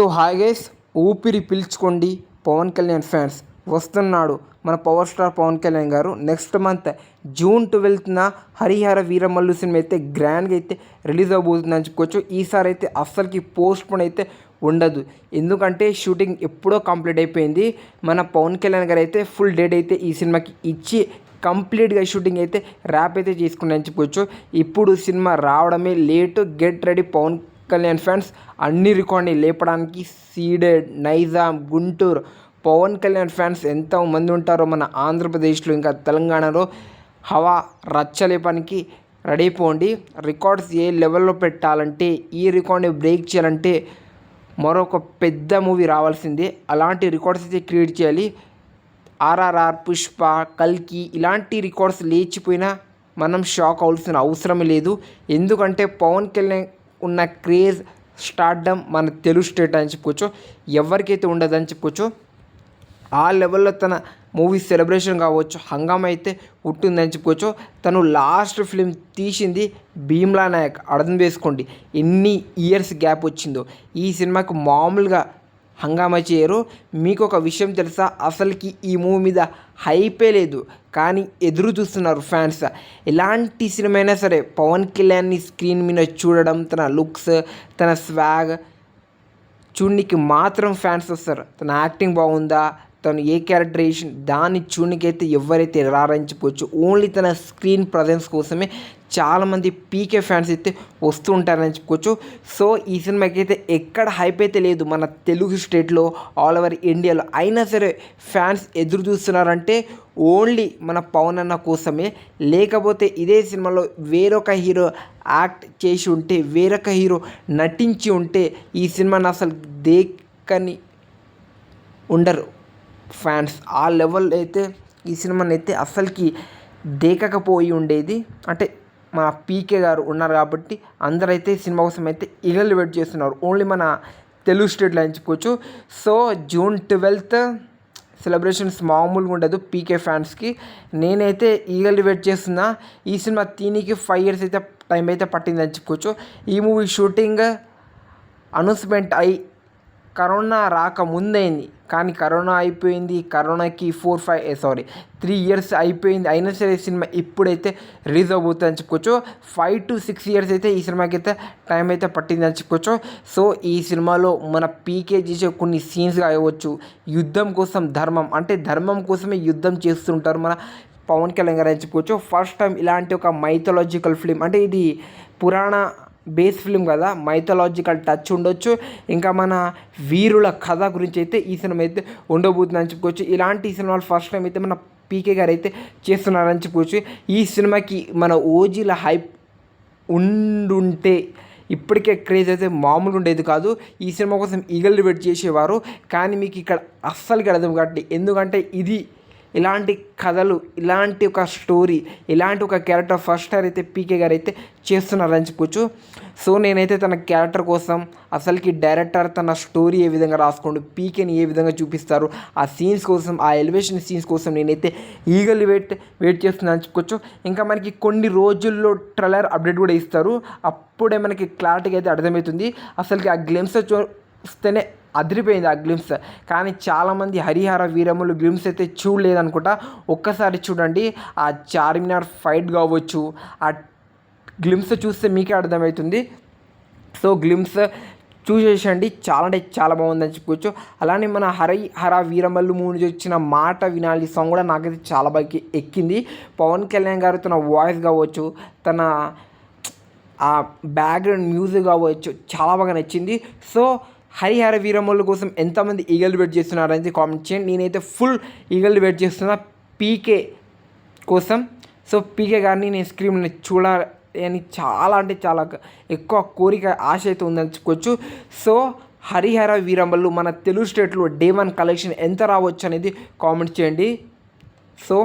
So hi guys ఊపిరి పీల్చుకోండి Pawan Kalyan fans. వస్తున్నాడు మన power star Pawan Kalyan garu. Next month June ట్వెల్త్న Harihara Veeramallu సినిమా అయితే గ్రాండ్గా అయితే రిలీజ్ అవబోతుందని చెప్పుకోవచ్చు ఈసారి అయితే అస్సలకి పోస్ట్ పోన్ అయితే ఉండదు. ఎందుకంటే షూటింగ్ ఎప్పుడో కంప్లీట్ అయిపోయింది. మన పవన్ కళ్యాణ్ గారు అయితే ఫుల్ డేట్ అయితే ఈ సినిమాకి ఇచ్చి కంప్లీట్గా షూటింగ్ అయితే ర్యాప్ అయితే చేసుకున్నాయని చెప్పుకోవచ్చు ఇప్పుడు సినిమా రావడమే late get ready Pawan Kalyan fans అన్ని రికార్డ్ని లేపడానికి సీడెడ్ నైజాం గుంటూరు పవన్ కళ్యాణ్ ఫ్యాన్స్ ఎంతమంది ఉంటారో మన ఆంధ్రప్రదేశ్లో ఇంకా తెలంగాణలో హవా రచ్చలేపానికి రెడీ అయిపోండి. రికార్డ్స్ ఏ లెవెల్లో పెట్టాలంటే ఈ రికార్డ్ని బ్రేక్ చేయాలంటే మరొక పెద్ద మూవీ రావాల్సిందే. అలాంటి రికార్డ్స్ అయితే క్రియేట్ చేయాలి. ఆర్ఆర్ఆర్ పుష్ప కల్కి ఇలాంటి రికార్డ్స్ లేచిపోయినా మనం షాక్ అవ్వాల్సిన అవసరం లేదు. ఎందుకంటే పవన్ కళ్యాణ్ ఉన్న క్రేజ్ స్టార్డమ్ మన తెలుగు స్టేట్ అని చెప్పుకోవచ్చు. ఎవరికైతే ఉండదని చెప్పుకోవచ్చు. ఆ లెవెల్లో తన మూవీ సెలబ్రేషన్ కావచ్చు హంగామా అయితే ఉంటుందని చెప్పుకోవచ్చు. తను లాస్ట్ ఫిలిం తీసింది భీమ్లా నాయక్. అర్థం వేసుకోండి ఎన్ని ఇయర్స్ గ్యాప్ వచ్చిందో. ఈ సినిమాకి మామూలుగా హంగామా చేయరు. మీకు ఒక విషయం తెలుసా? అసలుకి ఈ మూవీ మీద హైపే లేదు. కానీ ఎదురు చూస్తున్నారు ఫ్యాన్స్. ఎలాంటి సినిమా అయినా సరే పవన్ కళ్యాణ్ని స్క్రీన్ మీద చూడడం తన లుక్స్ తన స్వాగ్ చూడనికి మాత్రం ఫ్యాన్స్ వస్తారు. తన యాక్టింగ్ బాగుందా? తను ఏ క్యారెక్టర్ వేసిన దాన్ని చూడకైతే ఎవరైతే రారించుకోవచ్చు ఓన్లీ తన స్క్రీన్ ప్రజెన్స్ కోసమే చాలామంది పీకే ఫ్యాన్స్ అయితే వస్తూ ఉంటారని చెప్పుకోవచ్చు. సో ఈ సినిమాకి అయితే ఎక్కడ హైప్ అయితే లేదు మన తెలుగు స్టేట్లో ఆల్ ఓవర్ ఇండియాలో. అయినా సరే ఫ్యాన్స్ ఎదురు చూస్తున్నారంటే ఓన్లీ మన పవన్ అన్న కోసమే. లేకపోతే ఇదే సినిమాలో వేరొక హీరో యాక్ట్ చేసి ఉంటే వేరొక హీరో నటించి ఉంటే ఈ సినిమాని అసలు దేకని ఉండరు. ఫ్యాన్స్ ఆ లెవెల్ అయితే ఈ సినిమాని అయితే అస్సలకి దేకకపోయి ఉండేది. అంటే మా పీకే గారు ఉన్నారు కాబట్టి అందరైతే సినిమా కోసం అయితే ఈగలు వెయిట్ చేస్తున్నారు. ఓన్లీ మన తెలుగు స్టేట్లో అని చెప్పుకోవచ్చు సో జూన్ ట్వెల్త్ సెలబ్రేషన్స్ మామూలుగా ఉండదు పీకే ఫ్యాన్స్కి. నేనైతే ఈగల్ వెయిట్ చేస్తున్నా. ఈ సినిమా తీనికి ఫైవ్ ఇయర్స్ అయితే టైం అయితే పట్టిందని చెప్పుకోవచ్చు ఈ మూవీ షూటింగ్ అనౌన్స్మెంట్ అయి కరోనా రాక ముందైంది కానీ కరోనా అయిపోయింది కరోనాకి four five sorry three years అయిపోయింది. అయినా సరే సినిమా ఇప్పుడైతే రిలీజ్ అవుతుంది అని చెప్పుకోవచ్చు. ఫైవ్ టు సిక్స్ ఇయర్స్ అయితే ఈ సినిమాకి అయితే టైం అయితే పట్టింది అని చెప్పుకోవచ్చు. సో ఈ సినిమాలో మన పీకే చేసే కొన్ని సీన్స్ కావచ్చు యుద్ధం కోసం ధర్మం అంటే ధర్మం కోసమే యుద్ధం చేస్తుంటారు మన పవన్ కళ్యాణ్ గారు అని చెప్పుకోవచ్చు. ఫస్ట్ టైం ఇలాంటి ఒక మైథలాజికల్ ఫిలిం అంటే ఇది పురాణ బేస్ ఫిలిం కదా మైథలాజికల్ టచ్ ఉండొచ్చు. ఇంకా మన వీరుల కథ గురించి అయితే ఈ సినిమా అయితే ఉండబోతుందని చెప్పుకోవచ్చు. ఇలాంటి సినిమాలు ఫస్ట్ టైం అయితే మన పీకే గారు అయితే చేస్తున్నారని చెప్పుకోవచ్చు. ఈ సినిమాకి మన ఓజీల హైప్ ఉండుంటే ఇప్పటికే క్రేజ్ అయితే మామూలు ఉండేది కాదు. ఈ సినిమా కోసం ఈగల్ వెయిట్ చేసేవారు. కానీ మీకు ఇక్కడ అస్సలు అర్థం కాబట్టి ఎందుకంటే ఇది ఇలాంటి కథలు ఇలాంటి ఒక స్టోరీ ఇలాంటి ఒక క్యారెక్టర్ ఫస్ట్ అయితే పీకే గారు అయితే చేస్తున్నారని చెప్పుకోవచ్చు. సో నేనైతే తన క్యారెక్టర్ కోసం అసలుకి డైరెక్టర్ తన స్టోరీ ఏ విధంగా రాసుకోండు పీకేని ఏ విధంగా చూపిస్తారు ఆ సీన్స్ కోసం ఆ ఎలివేషన్ సీన్స్ కోసం నేనైతే ఈగల్ వెయిట్ వెయిట్ చేస్తున్నాను చెప్పుకోవచ్చు. ఇంకా మనకి కొన్ని రోజుల్లో ట్రైలర్ అప్డేట్ కూడా ఇస్తారు. అప్పుడే మనకి క్లారిటీగా అయితే అర్థమవుతుంది. అసలుకి ఆ గ్లిమ్స్ చూస్తేనే అదిరిపోయింది ఆ గ్లిమ్స్ కానీ చాలామంది హరిహర వీరములు గ్లిమ్స్ అయితే చూడలేదనుకుంటా. ఒక్కసారి చూడండి ఆ చార్మినార్ ఫైట్ కావచ్చు ఆ గ్లిమ్స్ చూస్తే మీకే అర్థమవుతుంది. సో గ్లిమ్స్ చూసేసండి చాలా అంటే చాలా బాగుందని చెప్పుకోవచ్చు అలానే మన హరి హర వీరమల్లు మూడు వచ్చిన మాట వినాలి సాంగ్ కూడా నాకైతే చాలా బాగా ఎక్కింది. పవన్ కళ్యాణ్ గారు తన వాయిస్ కావచ్చు తన ఆ బ్యాక్గ్రౌండ్ మ్యూజిక్ కావచ్చు చాలా బాగా నచ్చింది. సో హరిహర వీరమ్మల కోసం ఎంతమంది ఈగల్ వెయిట్ చేస్తున్నారనేది కామెంట్ చేయండి. నేనైతే ఫుల్ ఈగల్ వెయిట్ చేస్తున్నా పీకే కోసం. సో పీకే గారిని నేను స్క్రీన్ చూడాలి అని చాలా అంటే చాలా ఎక్కువ కోరిక ఆశ అయితే ఉందని చెప్పుకోవచ్చు. సో హరిహర వీరమ్మలు మన తెలుగు స్టేట్లో డే వన్ కలెక్షన్ ఎంత రావచ్చు అనేది కామెంట్ చేయండి. సో